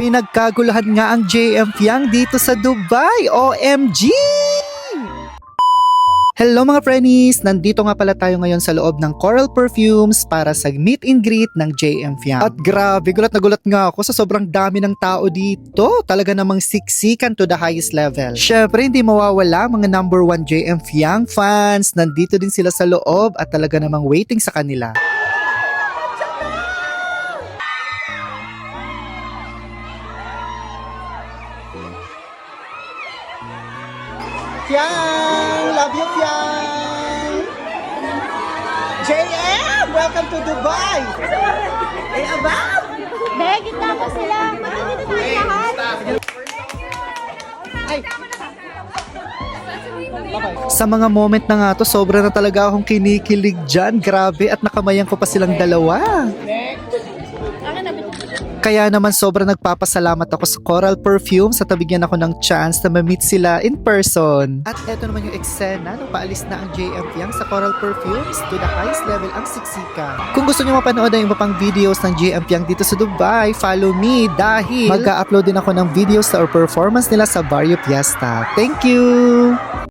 Pinagkaguluhan nga ang JM Fiang dito sa Dubai. OMG! Hello mga friendies! Nandito nga pala tayo ngayon sa loob ng Coral Perfumes para sa meet and greet ng JM Fiang. At grabe, gulat na gulat nga ako sa sobrang dami ng tao dito. Talaga namang siksikan to the highest level. Syempre, hindi mawawala mga number one JM Fiang fans. Nandito din sila sa loob at talaga namang waiting sa kanila. Fiang! Love you, Fiang! JM! Welcome to Dubai! Eh, aba! Be, gitna mo sila. Magandito tayo lahat. Sa mga moment na nga to, sobra na talaga akong kinikilig dyan. Grabe, at nakamayan ko pa silang dalawa. Kaya naman sobra nagpapasalamat ako sa Coral Perfume sa tabigyan ako ng chance na ma-meet sila in person. At eto naman yung eksena nung paalis na ang JM Fiang sa Coral Perfumes to the highest level ang siksika. Kung gusto niyo mapanood ang iba pang videos ng JM Fiang dito sa Dubai, follow me dahil mag-upload din ako ng videos sa or performance nila sa Barrio Fiesta. Thank you!